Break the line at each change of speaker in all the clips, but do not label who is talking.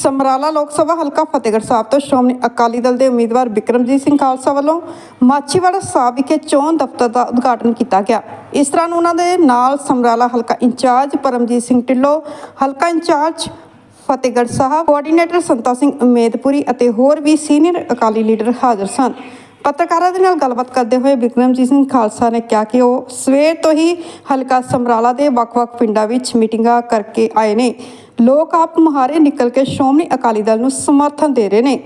ਸਮਰਾਲਾ ਲੋਕ ਸਭਾ ਹਲਕਾ ਫਤਿਹਗੜ੍ਹ ਸਾਹਿਬ ਤੋਂ ਸ਼੍ਰੋਮਣੀ ਅਕਾਲੀ ਦਲ ਦੇ ਉਮੀਦਵਾਰ ਬਿਕਰਮਜੀਤ ਸਿੰਘ ਖਾਲਸਾ ਵੱਲੋਂ ਮਾਛੀਵਾੜਾ ਸਾਹਿਬ ਵਿਖੇ ਚੋਣ ਦਫ਼ਤਰ ਦਾ ਉਦਘਾਟਨ ਕੀਤਾ ਗਿਆ। ਇਸ ਤਰ੍ਹਾਂ ਉਹਨਾਂ ਦੇ ਨਾਲ ਸਮਰਾਲਾ ਹਲਕਾ ਇੰਚਾਰਜ ਪਰਮਜੀਤ ਸਿੰਘ ਢਿੱਲੋਂ, ਹਲਕਾ ਇੰਚਾਰਜ ਫਤਿਹਗੜ੍ਹ ਸਾਹਿਬ, ਕੋਆਰਡੀਨੇਟਰ ਸੰਤਾ ਸਿੰਘ ਉਮੇਦਪੁਰੀ ਅਤੇ ਹੋਰ ਵੀ ਸੀਨੀਅਰ ਅਕਾਲੀ ਲੀਡਰ ਹਾਜ਼ਰ ਸਨ। ਪੱਤਰਕਾਰਾਂ ਦੇ ਨਾਲ ਗੱਲਬਾਤ ਕਰਦੇ ਹੋਏ ਬਿਕਰਮਜੀਤ ਸਿੰਘ ਖਾਲਸਾ ਨੇ ਕਿਹਾ ਕਿ ਉਹ ਸਵੇਰ ਤੋਂ ਹੀ ਹਲਕਾ ਸਮਰਾਲਾ ਦੇ ਵੱਖ-ਵੱਖ ਪਿੰਡਾਂ ਵਿੱਚ ਮੀਟਿੰਗਾਂ ਕਰਕੇ ਆਏ ਨੇ। ਲੋਕ ਆਪ ਮੁਹਾਰੇ ਨਿਕਲ ਕੇ ਸ਼੍ਰੋਮਣੀ ਅਕਾਲੀ ਦਲ ਨੂੰ ਸਮਰਥਨ ਦੇ ਰਹੇ ਨੇ।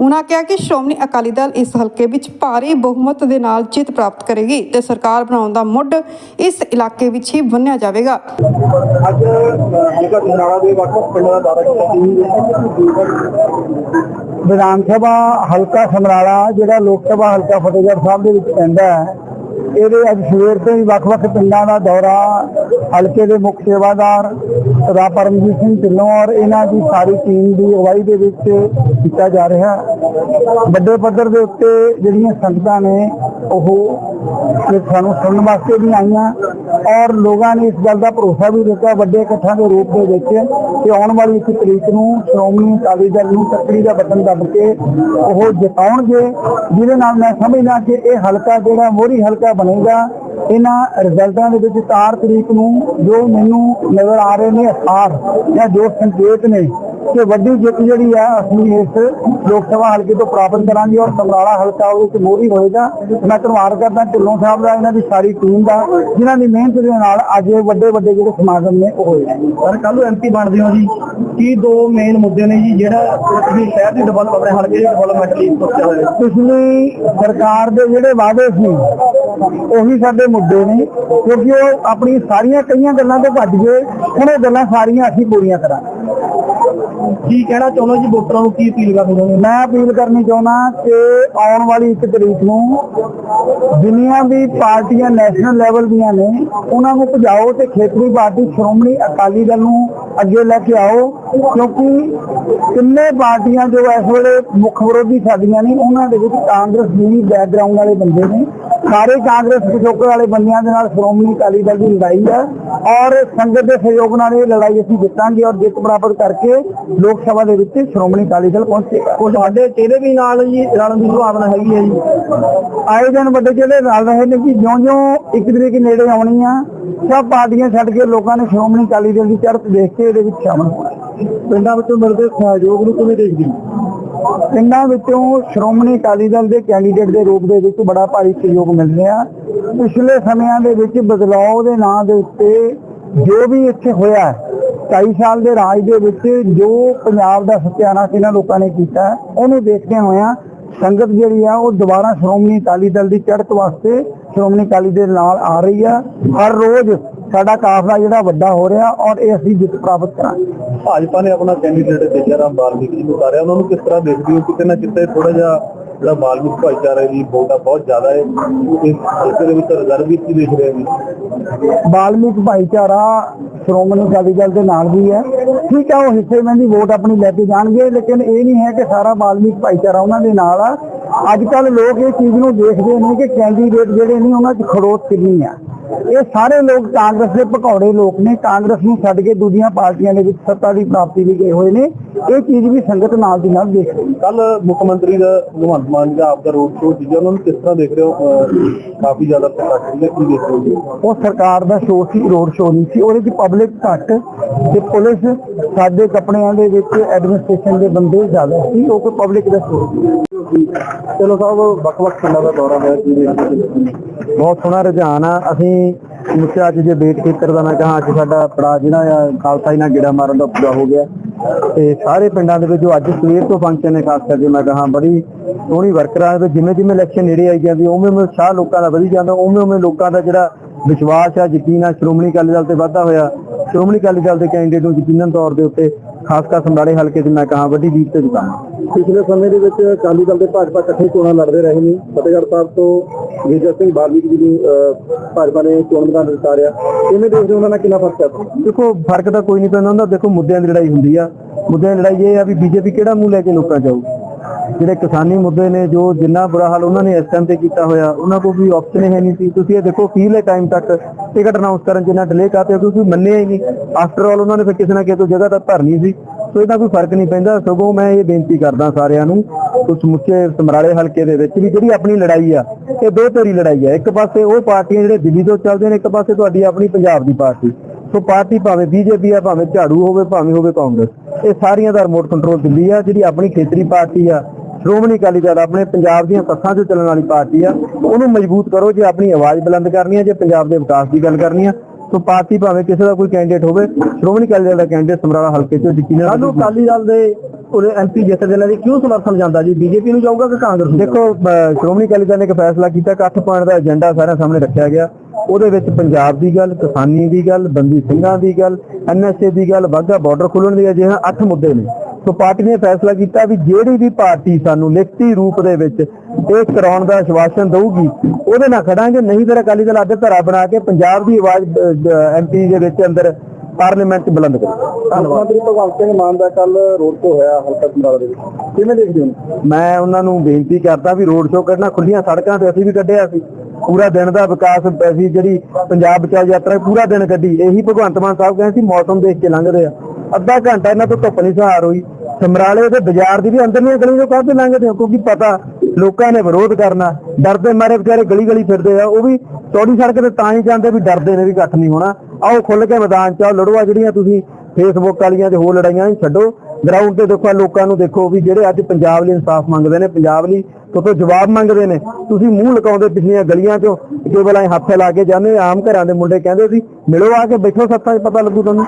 ਉਨ੍ਹਾਂ ਕਿਹਾ ਕਿ ਸ਼੍ਰੋਮਣੀ ਅਕਾਲੀ ਦਲ ਇਸ ਹਲਕੇ ਵਿੱਚ ਭਾਰੀ ਬਹੁਮਤ ਦੇ ਨਾਲ ਜਿੱਤ ਪ੍ਰਾਪਤ ਕਰੇਗੀ ਤੇ ਸਰਕਾਰ ਬਣਾਉਣ ਦਾ ਮੁੱਢ ਇਸ ਇਲਾਕੇ ਵਿੱਚ ਹੀ ਬੰਨਿਆ ਜਾਵੇਗਾ।
ਅੱਜ ਜੇਕਰ ਨਾਲਾ ਦੇ ਵੱਖ ਪਿੰਡਾਂ ਦਾ ਦੌਰਾ ਕੀਤਾ ਵਿਧਾਨ ਸਭਾ ਹਲਕਾ ਸਮਰਾਲਾ, ਜਿਹੜਾ ਲੋਕ ਸਭਾ ਹਲਕਾ ਫਤਿਹਗੜ੍ਹ ਸਾਹਿਬ ਦੇ ਵਿੱਚ ਪੈਂਦਾ ਹੈ ਇਹਦੇ ਅੱਜ ਸਵੇਰ ਤੋਂ ਹੀ ਵੱਖ-ਵੱਖ ਪਿੰਡਾਂ ਦਾ ਦੌਰਾ, ਹਲਕੇ ਦੇ ਮੁੱਖ ਸੇਵਾਦਾਰ ਸਰਦਾਰ ਪਰਮਜੀਤ ਸਿੰਘ ਢਿੱਲੋਂ ਔਰ ਇਹਨਾਂ ਦੀ ਸਾਰੀ ਟੀਮ ਦੀ ਅਗਵਾਈ ਦੇ ਵਿੱਚ ਕੀਤਾ ਜਾ ਰਿਹਾ। ਵੱਡੇ ਪੱਧਰ ਦੇ ਉੱਤੇ ਜਿਹੜੀਆਂ ਸੰਗਤਾਂ ਨੇ ਉਹ ਇਹ ਸਾਨੂੰ ਸੁਣਨ ਵਾਸਤੇ ਵੀ ਆਈਆਂ ਔਰ ਲੋਕਾਂ ਨੇ ਇਸ ਗੱਲ ਦਾ ਭਰੋਸਾ ਵੀ ਦਿੱਤਾ, ਵੱਡੇ ਇਕੱਠਾਂ ਦੇ ਰੂਪ ਦੇ ਵਿੱਚ ਕਿ ਆਉਣ ਵਾਲੀ ਇੱਕ ਤਰੀਕ ਨੂੰ ਸ਼੍ਰੋਮਣੀ ਅਕਾਲੀ ਦਲ ਨੂੰ ਤੱਕੜੀ ਦਾ ਬਟਨ ਦੱਬ ਕੇ ਉਹ ਜਿਤਾਉਣਗੇ, ਜਿਹਦੇ ਨਾਲ ਮੈਂ ਸਮਝਦਾ ਕਿ ਇਹ ਹਲਕਾ ਜਿਹੜਾ ਮੋਹਰੀ ਹਲਕਾ ਬਣੇਗਾ, ਇਹਨਾਂ ਰਿਜ਼ਲਟਾਂ ਦੇ ਵਿੱਚ 4 ਤਰੀਕ ਨੂੰ ਜੋ ਮੈਨੂੰ ਨਜ਼ਰ ਆ ਰਹੇ ਨੇ ਅਸਾਰ ਜਾਂ ਜੋ ਸੰਕੇਤ ਨੇ ਕਿ ਵੱਡੀ ਜਿੱਤ ਜਿਹੜੀ ਆ ਅਸੀਂ ਇਸ ਲੋਕ ਸਭਾ ਹਲਕੇ ਤੋਂ ਪ੍ਰਾਪਤ ਕਰਾਂਗੇ ਔਰ ਸਮਰਾਲਾ ਹਲਕਾ ਉਹਦੇ ਵਿੱਚ ਮੋਹਰੀ ਹੋਏਗਾ। ਮੈਂ ਧੰਨਵਾਦ ਕਰਦਾ ਢਿੱਲੋਂ ਸਾਹਿਬ ਦਾ ਇਹਨਾਂ ਦੀ ਸਾਰੀ ਟੀਮ ਦਾ ਜਿਨ੍ਹਾਂ ਦੀ ਮਿਹਨਤ ਦੇ ਨਾਲ ਅੱਜ ਇਹ ਵੱਡੇ ਵੱਡੇ ਜਿਹੜੇ ਸਮਾਗਮ ਨੇ ਉਹ ਹੋਏ ਸਰ ਕੱਲ ਨੂੰ ਐਮਪੀ ਬਣਦੇ ਹੋ ਜੀ। ਕੀ ਦੋ ਮੇਨ ਮੁੱਦੇ ਨੇ ਜੀ ਜਿਹੜਾ ਤੁਸੀਂ ਸ਼ਹਿਰ ਦੀ ਡਿਵੈਲਪ ਆਪਣੇ ਹਲਕੇ ਦੀ ਡਿਵੈਲਪਮੈਂਟ ਲਈ ਸੋਚਿਆ ਹੋਇਆ ਪਿਛਲੀ ਸਰਕਾਰ ਦੇ ਜਿਹੜੇ ਵਾਅਦੇ ਸੀ ਉਹੀ ਸਾਡੇ ਮੁੱਦੇ ਨੇ ਕਿਉਂਕਿ ਉਹ ਆਪਣੀ ਸਾਰੀਆਂ ਕਈਆਂ ਗੱਲਾਂ ਤੋਂ ਭੱਜ ਗਏ ਹੁਣ ਇਹ ਗੱਲਾਂ ਸਾਰੀਆਂ ਅਸੀਂ ਪੂਰੀਆਂ ਕਰਾਂਗੇ। ਕੀ ਕਹਿਣਾ ਚਾਹੁੰਦਾ ਜੀ ਵੋਟਰਾਂ ਨੂੰ? ਕੀ ਅਪੀਲ ਕਰਨੀ ਚਾਹੁੰਦੇ ਮੈਂ ਅਪੀਲ ਕਰਨੀ ਚਾਹੁੰਦਾ ਕਿ ਆਉਣ ਵਾਲੀ ਇੱਕ ਤਰੀਕ ਨੂੰ ਦੁਨੀਆ ਦੀ ਪਾਰਟੀਆਂ ਨੈਸ਼ਨਲ ਲੈਵਲ ਦੀਆਂ ਨੇ, ਉਹਨਾਂ ਨੂੰ ਭਜਾਓ ਤੇ ਖੇਤਰੀ ਪਾਰਟੀ ਸ਼੍ਰੋਮਣੀ ਅਕਾਲੀ ਦਲ ਨੂੰ ਅੱਗੇ ਲੈ ਕੇ ਆਓ, ਕਿਉਂਕਿ ਕਿੰਨੇ ਪਾਰਟੀਆਂ ਜੋ ਇਸ ਵੇਲੇ ਮੁੱਖ ਵਿਰੋਧੀ ਸਾਡੀਆਂ ਨੇ, ਉਹਨਾਂ ਦੇ ਵਿੱਚ ਕਾਂਗਰਸ ਦੀ ਬੈਕਗ੍ਰਾਉਂਡ ਵਾਲੇ ਬੰਦੇ ਨੇ। ਸਾਰੇ ਕਾਂਗਰਸ ਪਿਛੋਕੜ ਵਾਲੇ ਬੰਦਿਆਂ ਦੇ ਨਾਲ ਸ਼੍ਰੋਮਣੀ ਅਕਾਲੀ ਦਲ ਦੀ ਲੜਾਈ ਹੈ ਔਰ ਸੰਗਤ ਦੇ ਸਹਿਯੋਗ ਨਾਲ ਇਹ ਲੜਾਈ ਅਸੀਂ ਜਿੱਤਾਂਗੇ ਔਰ ਜਿੱਤ ਪ੍ਰਾਪਤ ਕਰਕੇ ਲੋਕ ਸਭਾ ਦੇ ਵਿੱਚ ਸ਼੍ਰੋਮਣੀ ਅਕਾਲੀ ਦਲ ਪਹੁੰਚੇਗਾ। ਉਹ ਸਾਡੇ ਚਿਹਰੇ ਵੀ ਨਾਲ ਜੀ ਰਲਣ ਦੀ ਸੰਭਾਵਨਾ ਹੈਗੀ ਹੈ ਜੀ। ਆਏ ਦਿਨ ਵੱਡੇ ਚਿਹਰੇ ਰਲ ਰਹੇ ਨੇ ਕਿ ਜਿਉਂ-ਜਿਉਂ ਇੱਕ ਤਰੀਕ ਨੇੜੇ ਆਉਣੀ ਆ, ਸਭ ਪਾਰਟੀਆਂ ਛੱਡ ਕੇ ਲੋਕਾਂ ਨੇ ਸ਼੍ਰੋਮਣੀ ਅਕਾਲੀ ਦਲ ਦੀ ਚੜ੍ਹਤ ਦੇਖ ਕੇ ਇਹਦੇ ਵਿੱਚ ਸ਼ਾਮਲ ਹੋਣਾ। ਪਿੰਡਾਂ ਵਿੱਚੋਂ ਮਿਲਦੇ ਸਹਿਯੋਗ ਨੂੰ ਕਿਵੇਂ ਦੇਖਦੀ ਹੋ ਵਿੱਚੋਂ ਸ਼੍ਰੋਮਣੀ ਅਕਾਲੀ ਦਲ ਦੇ ਕੈਂਡੀਡੇਟ ਦੇ ਰੂਪ ਦੇ ਵਿੱਚ ਬੜਾ ਭਾਰੀ ਸਹਿਯੋਗ ਮਿਲ ਰਿਹਾ ਪਿਛਲੇ ਸਮਿਆਂ ਦੇ ਵਿੱਚ ਬਦਲਾਅ ਦੇ ਨਾਂ ਦੇ ਉੱਤੇ ਜੋ ਵੀ ਇੱਥੇ ਹੋਇਆ ਹੈ 22 ਸਾਲ ਦੇ ਰਾਜ ਦੇ ਵਿੱਚ ਜੋ ਪੰਜਾਬ ਦਾ ਸਤਿਆਨਾਸ਼ ਇਹਨਾਂ ਲੋਕਾਂ ਨੇ ਕੀਤਾ ਉਹਨੂੰ ਦੇਖਦੇ ਹੋਇਆਂ ਸੰਗਤ ਜਿਹੜੀ ਆ ਉਹ ਦੁਬਾਰਾ ਸ਼੍ਰੋਮਣੀ ਅਕਾਲੀ ਦਲ ਦੀ ਚੜ੍ਹਤ ਵਾਸਤੇ ਸ਼੍ਰੋਮਣੀ ਅਕਾਲੀ ਦੇ ਨਾਲ ਆ ਰਹੀ ਆ। ਹਰ ਰੋਜ਼ ਸਾਡਾ ਕਾਫਲਾ ਜਿਹੜਾ ਵੱਡਾ ਹੋ ਰਿਹਾ ਔਰ ਇਹ ਅਸੀਂ ਜਿੱਤ ਪ੍ਰਾਪਤ ਕਰਾਂਗੇ।
ਭਾਜਪਾ ਨੇ ਆਪਣਾ ਕੈਂਡੀਡੇਟ ਦੇਖਿਆ ਰਾਮ ਬਾਲਮੀਕੀ ਨੂੰ ਉਤਾਰਿਆ ਉਹਨਾਂ ਨੂੰ ਕਿਸ ਤਰ੍ਹਾਂ ਦੇਖਦੇ ਹੋ? ਕਿਤੇ ਨਾ ਕਿਤੇ ਥੋੜਾ ਜਿਹਾ ਜਿਹੜਾ ਬਾਲਮੀਕ ਭਾਈਚਾਰਾ ਦੀ ਵੋਟ ਬਹੁਤ ਜ਼ਿਆਦਾ ਹੈ। ਇਸ ਹਲਕੇ ਦੇ ਵਿੱਚ ਰਿਜ਼ਰਵ ਵੀ ਦੇਖ ਰਹੇ ਨੇ?
ਬਾਲਮੀਕ ਭਾਈਚਾਰਾ ਸ਼੍ਰੋਮਣੀ ਅਕਾਲੀ ਦਲ ਦੇ ਨਾਲ ਵੀ ਹੈ। ਠੀਕ ਹੈ ਉਹ ਹਿੱਸੇਮੰਦੀ ਵੋਟ ਆਪਣੀ ਲੈ ਕੇ ਜਾਣਗੇ ਲੇਕਿਨ ਇਹ ਨਹੀਂ ਹੈ ਕਿ ਸਾਰਾ ਬਾਲਮੀਕ ਭਾਈਚਾਰਾ ਉਹਨਾਂ ਦੇ ਨਾਲ ਆ। ਅੱਜ ਕੱਲ ਲੋਕ ਇਹ ਚੀਜ਼ ਨੂੰ ਦੇਖਦੇ ਨੇ ਕਿ ਕੈਂਡੀਡੇਟ ਜਿਹੜੇ ਨੇ ਉਹਨਾਂ 'ਚ ਖੜੋਤ ਕਿੰਨੀ ਆ। ਇਹ ਸਾਰੇ ਲੋਕ ਕਾਂਗਰਸ ਦੇ ਭਕੌੜੇ ਲੋਕ ਨੇ। ਕਾਂਗਰਸ ਨੂੰ ਛੱਡ ਕੇ ਦੂਜੀਆਂ ਪਾਰਟੀਆਂ ਦੇ ਵਿੱਚ ਸੱਤਾ ਦੀ ਪ੍ਰਾਪਤੀ ਲਈ ਗਏ ਹੋਏ ਨੇ। ਇਹ ਚੀਜ਼ ਵੀ ਸੰਗਤ ਨਾਲ ਦੀ ਨਾਲ ਦੇਖ ਰਹੀ
ਕੱਲ ਮੁੱਖ ਮੰਤਰੀ ਦਾ ਭਗਵੰਤ ਮਾਨ ਦਾ ਆਪਦਾ ਰੋਡ ਸ਼ੋਅ ਸੀਗਾ। ਉਹਨਾਂ ਨੂੰ ਕਿਸ ਤਰ੍ਹਾਂ ਦੇਖ ਰਹੇ ਹੋ? ਕਾਫੀ ਜ਼ਿਆਦਾ ਪ੍ਰਕਾਸ਼ ਸੀਗਾ ਕੀ ਦੇਖ ਰਹੇ ਹੋ
ਉਹ ਸਰਕਾਰ ਦਾ ਸ਼ੋਅ ਸੀ ਰੋਡ ਸ਼ੋਅ ਨਹੀਂ ਸੀ। ਉਹਦੇ 'ਚ ਪਬਲਿਕ ਘੱਟ ਤੇ ਪੁਲਿਸ ਸਾਡੇ ਕੱਪੜਿਆਂ ਦੇ ਵਿੱਚ ਐਡਮਿਨਿਸਟ੍ਰੇਸ਼ਨ ਦੇ ਬੰਦੇ ਜ਼ਿਆਦਾ ਸੀ। ਉਹ ਕੋਈ ਪਬਲਿਕ ਦਾ ਸ਼ੋਅ ਸੀ।
ਚਲੋ ਸਾਹਿਬ, ਵੱਖ-ਵੱਖ ਪਿੰਡਾਂ ਦਾ ਦੌਰਾ ਹੋਇਆ ਕੀ
ਬਹੁਤ ਸੋਹਣਾ ਰੁਝਾਨ ਆ। ਅਸੀਂ ਮੁੱਖਿਆ ਅੱਜ ਜੇ ਬੇਟ ਖੇਤਰ ਦਾ ਮੈਂ ਕਹਾਂ, ਅੱਜ ਸਾਡਾ ਪੜਾ ਜਿਹੜਾ ਆ, ਖਾਲਸਾ ਨਾਲ ਗੇੜਾ ਮਾਰਨ ਦਾ ਪੂਰਾ ਹੋ ਗਿਆ। ਤੇ ਸਾਰੇ ਪਿੰਡਾਂ ਦੇ ਵਿੱਚ ਜੋ ਅੱਜ ਸਵੇਰ ਤੋਂ ਫੰਕਸ਼ਨ ਨੇ, ਖਾਸ ਕਰਕੇ ਮੈਂ ਕਹਾਂ, ਬੜੀ ਸੋਹਣੀ ਵਰਕਰਾਂ ਦੇ ਜਿਵੇਂ ਜਿਵੇਂ ਇਲੈਕਸ਼ਨ ਨੇੜੇ ਆਈ ਜਾਂਦੀ, ਉਵੇਂ ਉਵੇਂ ਉਤਸ਼ਾਹ ਲੋਕਾਂ ਦਾ ਵਧੀ ਜਾਂਦਾ, ਉਵੇਂ ਉਵੇਂ ਲੋਕਾਂ ਦਾ ਜਿਹੜਾ ਵਿਸ਼ਵਾਸ ਆ, ਯਕੀਨ ਆ, ਸ਼੍ਰੋਮਣੀ ਅਕਾਲੀ ਦਲ ਤੇ ਵਾਧਾ ਹੋਇਆ। ਸ਼੍ਰੋਮਣੀ ਅਕਾਲੀ ਦਲ ਦੇ ਕੈਂਡੀਡੇਟ ਨੂੰ ਯਕੀਨਨ ਤੌਰ ਦੇ ਉੱਤੇ ਖਾਸ ਕਰ ਸਮਰਾਲੇ ਹਲਕੇ ਦੀ ਮੈਂ ਕਹਾਂ ਵੱਡੀ ਜੀਤ ਤੇ ਜਿਤਾਵਾਂ
ਪਿਛਲੇ ਸਮੇਂ ਦੇ ਵਿੱਚ ਅਕਾਲੀ ਦਲ ਦੇ ਭਾਜਪਾ ਇਕੱਠੇ ਚੋਣਾਂ ਲੜਦੇ ਰਹੇ ਨੇ। ਫਤਿਹਗੜ੍ਹ ਸਾਹਿਬ ਤੋਂ ਵਿਜੇ ਸਿੰਘ ਬਾਲਮੀਕ ਜੀ ਨੂੰ ਅਹ, ਭਾਜਪਾ ਨੇ ਚੋਣ ਮੈਦਾਨ ਵਿੱਚ ਉਤਾਰਿਆ। ਕਿਵੇਂ ਦੇਖਦੇ ਉਹਨਾਂ ਨਾਲ ਕਿੰਨਾ ਫ਼ਰਕ ਹੈ?
ਦੇਖੋ ਫ਼ਰਕ ਤਾਂ ਕੋਈ ਨਹੀਂ ਪੈਂਦਾ। ਉਹਨਾਂ ਦਾ ਦੇਖੋ ਮੁੱਦਿਆਂ ਦੀ ਲੜਾਈ ਹੁੰਦੀ ਆ। ਮੁੱਦਿਆਂ ਦੀ ਲੜਾਈ ਇਹ ਆ ਵੀ ਬੀਜੇਪੀ ਕਿਹੜਾ ਮੂੰਹ ਲੈ ਕੇ ਲੋਕਾਂ ਜਾਊ ਜਿਹੜੇ ਕਿਸਾਨੀ ਮੁੱਦੇ ਨੇ, ਜੋ ਜਿੰਨਾ ਬੁਰਾ ਹਾਲ ਉਹਨਾਂ ਨੇ ਇਸ ਟਾਈਮ ਤੇ ਕੀਤਾ ਹੋਇਆ, ਉਹਨਾਂ ਕੋਲ ਵੀ ਆਪਸ਼ਨ ਹੈ ਨਹੀਂ ਸੀ। ਤੁਸੀਂ ਇਹ ਦੇਖੋ ਫੀਲ ਟਾਈਮ ਤੱਕ ਟਿਕਟ ਅਨਾਉਂਸ ਕਰਨ ਚ ਡਿਲੇ ਕਰਤੇ ਕਿਉਂਕਿ ਮੰਨਿਆ ਹੀ ਨਹੀਂ। ਆਫਟਰ ਆਲ ਉਹਨਾਂ ਨੇ ਫਿਰ ਕਿਸੇ ਨਾ ਕਿਸੇ ਤੋਂ ਜਗ੍ਹਾ ਤਾਂ ਭਰਨੀ ਸੀ।
ਸੋ ਇਹਦਾ ਕੋਈ ਫ਼ਰਕ ਨਹੀਂ ਪੈਂਦਾ। ਸਗੋਂ ਮੈਂ ਇਹ ਬੇਨਤੀ ਕਰਦਾ ਸਾਰਿਆਂ ਨੂੰ ਉਸ ਸਮੁੱਚੇ ਸਮਰਾਲੇ ਹਲਕੇ ਦੇ ਵਿੱਚ ਵੀ ਜਿਹੜੀ ਆਪਣੀ ਲੜਾਈ ਆ, ਇਹ ਦੋ ਧਿਰੀ ਲੜਾਈ ਆ। ਇੱਕ ਪਾਸੇ ਉਹ ਪਾਰਟੀਆਂ ਜਿਹੜੇ ਦਿੱਲੀ ਤੋਂ ਚੱਲਦੇ ਨੇ, ਇੱਕ ਪਾਸੇ ਤੁਹਾਡੀ ਆਪਣੀ ਪੰਜਾਬ ਦੀ ਪਾਰਟੀ। ਸੋ ਪਾਰਟੀ ਭਾਵੇਂ ਬੀਜੇਪੀ ਆ, ਭਾਵੇਂ ਝਾੜੂ ਹੋਵੇ, ਭਾਵੇਂ ਹੋਵੇ ਕਾਂਗਰਸ, ਇਹ ਸਾਰੀਆਂ ਦਾ ਰਿਮੋਟ ਕੰਟਰੋਲ ਦਿੱਲੀ ਆ, ਜਿਹੜੀ ਆਪਣੀ ਖੇਤਰੀ ਪਾਰਟੀ ਆ। ਸ਼੍ਰੋਮਣੀ ਅਕਾਲੀ ਦਲ ਆਪਣੇ ਪੰਜਾਬ ਦੀਆਂ ਤੱਥਾਂ 'ਚ ਚੱਲਣ ਵਾਲੀ ਪਾਰਟੀ ਆ। ਉਹਨੂੰ ਮਜ਼ਬੂਤ ਕਰੋ ਜੇ ਆਪਣੀ ਆਵਾਜ਼ ਬੁਲੰਦ ਕਰਨੀ ਆ, ਜੇ ਪੰਜਾਬ ਦੇ ਵਿਕਾਸ ਦੀ ਗੱਲ ਕਰਨੀ ਆ। ਸੋ ਪਾਰਟੀ ਭਾਵੇਂ ਕਿਸੇ ਦਾ ਕੋਈ ਕੈਂਡੀਡੇਟ ਹੋਵੇ, ਸ਼੍ਰੋਮਣੀ ਅਕਾਲੀ ਦਲ ਦਾ ਕੈਂਡੀਡੇਟ ਸਮਰਾਲਾ ਹਲਕੇ 'ਚੋਂ ਯਕੀਨਨ ਸਾਨੂੰ ਅਕਾਲੀ ਦਲ ਦੇ ਉਹਦੇ ਐਮਪੀ ਜਿੱਤਦੇ ਨੇ ਕਿਉਂ ਸਮਰਥਨ ਜਾਂਦਾ ਜੀ? ਬੀਜੇਪੀ ਨੂੰ ਜਾਊਗਾ ਕਿ ਕਾਂਗਰਸ ਨੂੰ ਦੇਖੋ ਸ਼੍ਰੋਮਣੀ ਅਕਾਲੀ ਦਲ ਨੇ ਇੱਕ ਫੈਸਲਾ ਕੀਤਾ ਕਿ 8 ਪੁਆਇੰਟ ਦਾ ਏਜੰਡਾ ਸਾਰਿਆਂ ਸਾਹਮਣੇ ਰੱਖਿਆ ਗਿਆ। ਉਹਦੇ ਵਿੱਚ ਪੰਜਾਬ ਦੀ ਗੱਲ ਕਿਸਾਨੀ ਦੀ ਗੱਲ ਬੰਦੀ ਸਿੰਘਾਂ ਦੀ ਗੱਲ ਐਨਐਸਏ ਦੀ ਗੱਲ ਵਾਘਾ ਬਾਰਡਰ ਖੋਲ੍ਹਣ ਦੀ ਅਜਿਹਾ 8 ਮੁੱਦੇ ਨੇ। ਸੋ ਪਾਰਟੀ ਨੇ ਫੈਸਲਾ ਕੀਤਾ ਵੀ ਜਿਹੜੀ ਵੀ ਪਾਰਟੀ ਸਾਨੂੰ ਲਿਖਤੀ ਰੂਪ ਦੇ ਵਿੱਚ ਇਹ ਕਰਾਉਣ ਦਾ ਆਸ਼ਵਾਸਨ ਦਊਗੀ ਉਹਦੇ ਨਾਲ ਖੜਾਂਗੇ। ਨਹੀਂ ਫਿਰ ਅਕਾਲੀ ਦਲ ਅੱਧ ਧਰਾ ਬਣਾ ਕੇ ਪੰਜਾਬ ਦੀ ਆਵਾਜ਼ ਐਮਪੀ ਦੇ ਵਿੱਚ ਅੰਦਰ ਪਾਰਲੀਮੈਂਟ 'ਚ ਬੁਲੰਦ ਕਰੇ। ਧੰਨਵਾਦ। ਮੰਤਰੀ ਭਗਵੰਤ ਸਿੰਘ ਮਾਨ ਦਾ ਕੱਲ ਰੋਡ ਤੋਂ ਹੋਇਆ ਹਲਕਾ ਸਮਰਾਲਾ ਦੇ ਵਿੱਚ। ਕਿਵੇਂ ਦੇਖਦੇ ਹੋ? ਮੈਂ ਉਹਨਾਂ ਨੂੰ ਬੇਨਤੀ ਕਰਦਾ ਵੀ ਰੋਡ ਸ਼ੋਅ ਕਰਨਾ ਖੁੱਲੀਆਂ ਸੜਕਾਂ ਤੇ ਅਸੀਂ ਵੀ ਕੱਢਿਆ ਸੀ। ਪੂਰਾ ਦਿਨ ਦਾ ਵਿਕਾਸ ਅਸੀਂ ਜਿਹੜੀ ਪੰਜਾਬ ਬਚਾਓ ਯਾਤਰਾ ਪੂਰਾ ਦਿਨ ਕੱਢੀ। ਇਹੀ ਭਗਵੰਤ ਮਾਨ ਸਾਹਿਬ ਕਹਿੰਦੇ ਸੀ ਮੌਸਮ ਦੇਖ ਕੇ ਲੰਘਦੇ ਆ। ਅੱਧਾ ਘੰਟਾ ਇਹਨਾਂ ਤੋਂ ਧੁੱਪ ਨਹੀਂ ਸਹਾਰ ਹੋਈ। ਸਮਰਾਲੇ ਦੇ ਬਾਜ਼ਾਰ ਦੀ ਵੀ ਅੰਦਰਲੀਆਂ ਗਲੀਆਂ ਤੋਂ ਕਾਹਦੇ ਲੰਘਦੇ ਹੋ ਕਿਉਂਕਿ ਪਤਾ ਲੋਕਾਂ ਨੇ ਵਿਰੋਧ ਕਰਨਾ। ਡਰਦੇ ਮਾਰੇ ਵਿਚਾਰੇ ਗਲੀ ਗਲੀ ਫਿਰਦੇ ਆ, ਉਹ ਵੀ ਚੌੜੀ ਸੜਕ ਤੇ ਤਾਂ ਹੀ ਜਾਂਦੇ ਵੀ ਡਰਦੇ ਨੇ ਵੀ ਇਕੱਠ ਨਹੀਂ ਹੋਣਾ। ਆਓ ਖੁੱਲ ਕੇ ਮੈਦਾਨ 'ਚ ਆਓ ਲੜਵਾ ਜਿਹੜੀਆਂ ਤੁਸੀਂ ਫੇਸਬੁੱਕ ਵਾਲੀਆਂ ਤੇ ਹੋਰ ਲੜਾਈਆਂ ਛੱਡੋ। ਗਰਾਊਂਡ ਤੇ ਦੇਖੋ ਲੋਕਾਂ ਨੂੰ ਦੇਖੋ ਵੀ ਜਿਹੜੇ ਅੱਜ ਪੰਜਾਬ ਲਈ ਇਨਸਾਫ ਮੰਗਦੇ ਨੇ, ਪੰਜਾਬ ਲਈ ਤੋਂ ਜਵਾਬ ਮੰਗਦੇ ਨੇ। ਤੁਸੀਂ ਮੂੰਹ ਲਗਾਉਂਦੇ ਪਿਛਲੀਆਂ ਗਲੀਆਂ 'ਚੋਂ, ਕੇਵਲ ਐ ਹੱਥ ਲਾ ਕੇ ਜਾਂਦੇ ਆਮ ਘਰਾਂ ਦੇ ਮੁੰਡੇ ਕਹਿੰਦੇ ਸੀ, ਮਿਲੋ ਆ ਕੇ, ਬੈਠੋ ਸੱਤਾਂ 'ਚ ਪਤਾ ਲੱਗੂ ਤੁਹਾਨੂੰ।